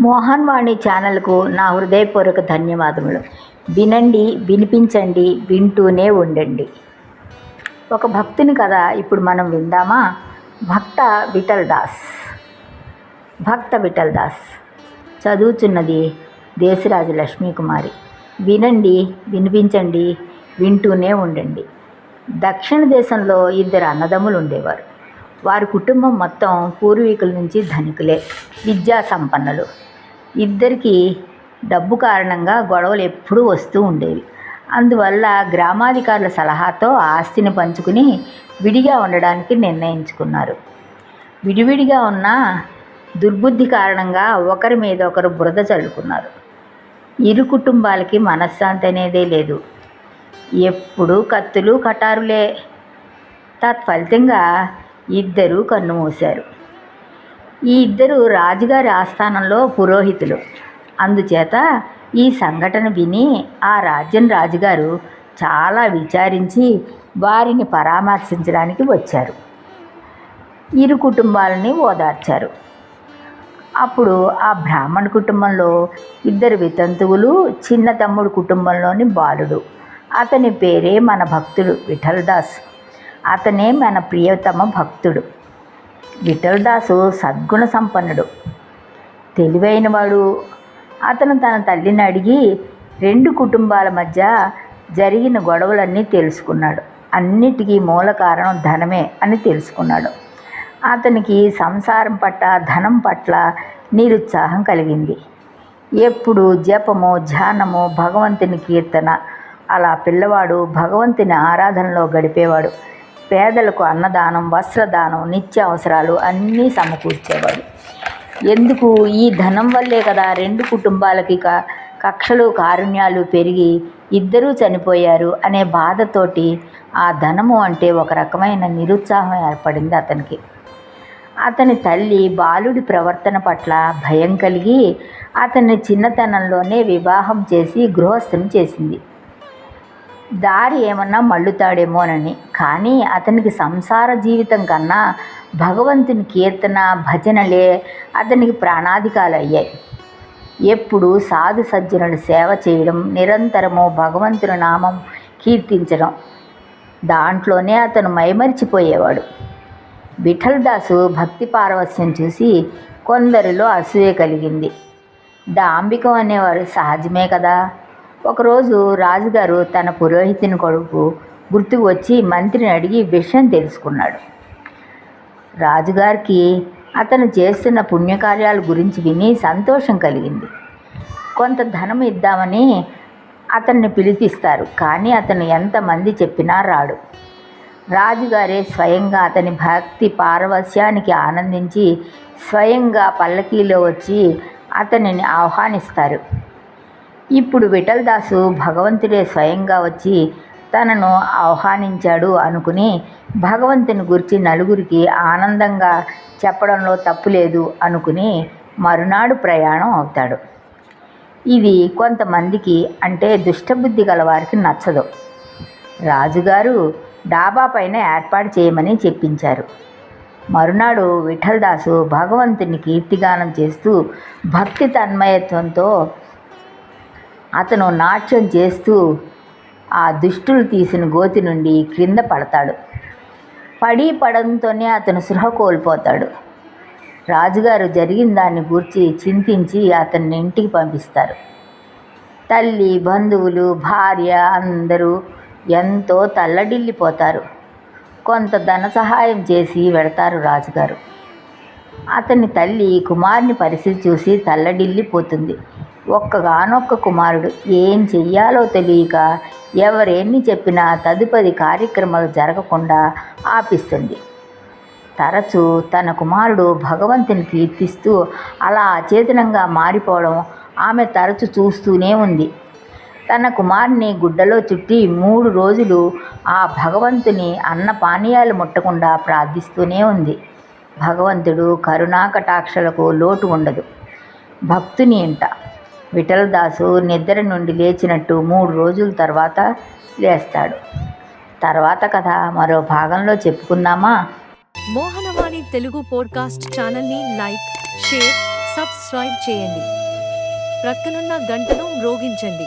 మోహన్ వాణి ఛానల్కు నా హృదయపూర్వక ధన్యవాదములు. వినండి వినిపించండి వింటూనే ఉండండి. ఒక భక్తుని కథ ఇప్పుడు మనం విందామా? భక్త విఠల్ దాస్. భక్త విఠల్ దాస్. చదువుతున్నది దేశరాజు లక్ష్మీకుమారి. వినండి వినిపించండి వింటూనే ఉండండి. దక్షిణ దేశంలో ఇద్దరు అన్నదమ్ములు ఉండేవారు. వారి కుటుంబం మొత్తం పూర్వీకుల నుంచి ధనికులే. విద్యా సంపన్నులు. ఇద్దరికి డబ్బు కారణంగా గొడవలు ఎప్పుడూ వస్తూ ఉండేవి. అందువల్ల గ్రామాధికారుల సలహాతో ఆస్తిని పంచుకుని విడిగా ఉండడానికి నిర్ణయించుకున్నారు. విడివిడిగా ఉన్న దుర్బుద్ధి కారణంగా ఒకరి మీద ఒకరు బురద చల్లుకున్నారు. ఇరు కుటుంబాలకి మనశ్శాంతి అనేదే లేదు. ఎప్పుడూ కత్తులు కటారులే. తత్ఫలితంగా ఇద్దరూ కన్ను మూశారు. ఈ ఇద్దరు రాజుగారి ఆస్థానంలో పురోహితులు. అందుచేత ఈ సంఘటన విని ఆ రాజ్యం రాజుగారు చాలా విచారించి వారిని పరామర్శించడానికి వచ్చారు. ఇరు కుటుంబాలని ఓదార్చారు. అప్పుడు ఆ బ్రాహ్మణ కుటుంబంలో ఇద్దరు వితంతువులు చిన్న తమ్ముడు కుటుంబంలోని బాలుడు. అతని పేరే మన భక్తుడు విఠల్దాస్. అతనే మన ప్రియతమ భక్తుడు. విఠలదాసు సద్గుణ సంపన్నుడు. తెలివైనవాడు. అతను తన తల్లిని అడిగి రెండు కుటుంబాల మధ్య జరిగిన గొడవలన్నీ తెలుసుకున్నాడు. అన్నిటికీ మూల కారణం ధనమే అని తెలుసుకున్నాడు. అతనికి సంసారం పట్ల ధనం పట్ల నిరుత్సాహం కలిగింది. ఎప్పుడు జపము ధ్యానము భగవంతుని కీర్తన అలా పిల్లవాడు భగవంతుని ఆరాధనలో గడిపేవాడు. పేదలకు అన్నదానం వస్త్రదానం నిత్య అవసరాలు అన్నీ సమకూర్చేవాడు. ఎందుకు? ఈ ధనం వల్లే కదా రెండు కుటుంబాలకి క కక్షలు కారుణ్యాలు పెరిగి ఇద్దరూ చనిపోయారు అనే బాధతోటి ఆ ధనము అంటే ఒక రకమైన నిరుత్సాహం ఏర్పడింది అతనికి. అతని తల్లి బాలుడి ప్రవర్తన పట్ల భయం కలిగి అతన్ని చిన్నతనంలోనే వివాహం చేసి గృహస్థం చేసింది. దారి ఏమన్నా మళ్ళుతాడేమోనని కానీ అతనికి సంసార జీవితం కన్నా భగవంతుని కీర్తన భజనలే అతనికి ప్రాణాధికాలు అయ్యాయి ఎప్పుడు సాధు సజ్జనుల సేవ చేయడం నిరంతరము భగవంతుని నామం కీర్తించడం దాంట్లోనే అతను మైమరిచిపోయేవాడు. విఠల్దాసు భక్తి పారవస్యం చూసి కొందరిలో అసూయ కలిగింది. డాంబికం అనేవారు సహజమే కదా? ఒకరోజు రాజుగారు తన పురోహితుని కొడుకు గుర్తుకు వచ్చి మంత్రిని అడిగి విషయం తెలుసుకున్నాడు. రాజుగారికి అతను చేస్తున్న పుణ్యకార్యాల గురించి విని సంతోషం కలిగింది. కొంత ధనం ఇద్దామని అతన్ని పిలిపిస్తారు కానీ అతను ఎంతమంది చెప్పినా రాడు. రాజుగారే స్వయంగా అతని భక్తి పారవస్యానికి ఆనందించి స్వయంగా పల్లకీలో వచ్చి అతనిని ఆహ్వానిస్తారు. ఇప్పుడు విఠలదాసు భగవంతుడే స్వయంగా వచ్చి తనను ఆహ్వానించాడు అనుకుని భగవంతుని గురించి నలుగురికి ఆనందంగా చెప్పడంలో తప్పు లేదు అనుకుని మరునాడు ప్రయాణం అవుతాడు. ఇది కొంతమందికి అంటే దుష్టబుద్ధి గల వారికి నచ్చదు. రాజుగారు డాబా పైన ఏర్పాటు చేయమని చెప్పించారు. మరునాడు విఠలదాసు భగవంతుని కీర్తిగానం చేస్తూ భక్తి తన్మయత్వంతో అతను నాట్యం చేస్తూ ఆ దుష్టులు తీసిన గోతి నుండి క్రింద పడతాడు. పడి పడంతోనే అతను సృహ కోల్పోతాడు. రాజుగారు జరిగిన దాన్ని గూర్చి చింతించి అతన్ని ఇంటికి పంపిస్తారు. తల్లి బంధువులు భార్య అందరూ ఎంతో తల్లడిల్లిపోతారు. కొంత ధన సహాయం చేసి వెడతారు రాజుగారు. అతని తల్లి కుమారుని పరిస్థితి చూసి తల్లడిల్లిపోతుంది. ఒక్కగానొక్క కుమారుడు ఏం చెయ్యాలో తెలియక ఎవరేమి చెప్పినా తదుపరి కార్యక్రమాలు జరగకుండా ఆపిస్తుంది. తరచూ తన కుమారుడు భగవంతుని కీర్తిస్తూ అలా అచేతనంగా మారిపోవడం ఆమె తరచు చూస్తూనే ఉంది. తన కుమారుని గుడ్డలో చుట్టి మూడు రోజులు ఆ భగవంతుని అన్న పానీయాలు ముట్టకుండా ప్రార్థిస్తూనే ఉంది. భగవంతుడు కరుణాకటాక్షలకు లోటు ఉండదు. భక్తుని ఇంట విఠలదాసు నిద్ర నుండి లేచినట్టు మూడు రోజుల తర్వాత లేస్తాడు. తర్వాత కథ మరో భాగంలో చెప్పుకుందామా? మోహనవాణి తెలుగు పోడ్కాస్ట్ ఛానల్ని లైక్ షేర్ సబ్స్క్రైబ్ చేయండి. ప్రక్కనున్న గంటను మ్రోగించండి.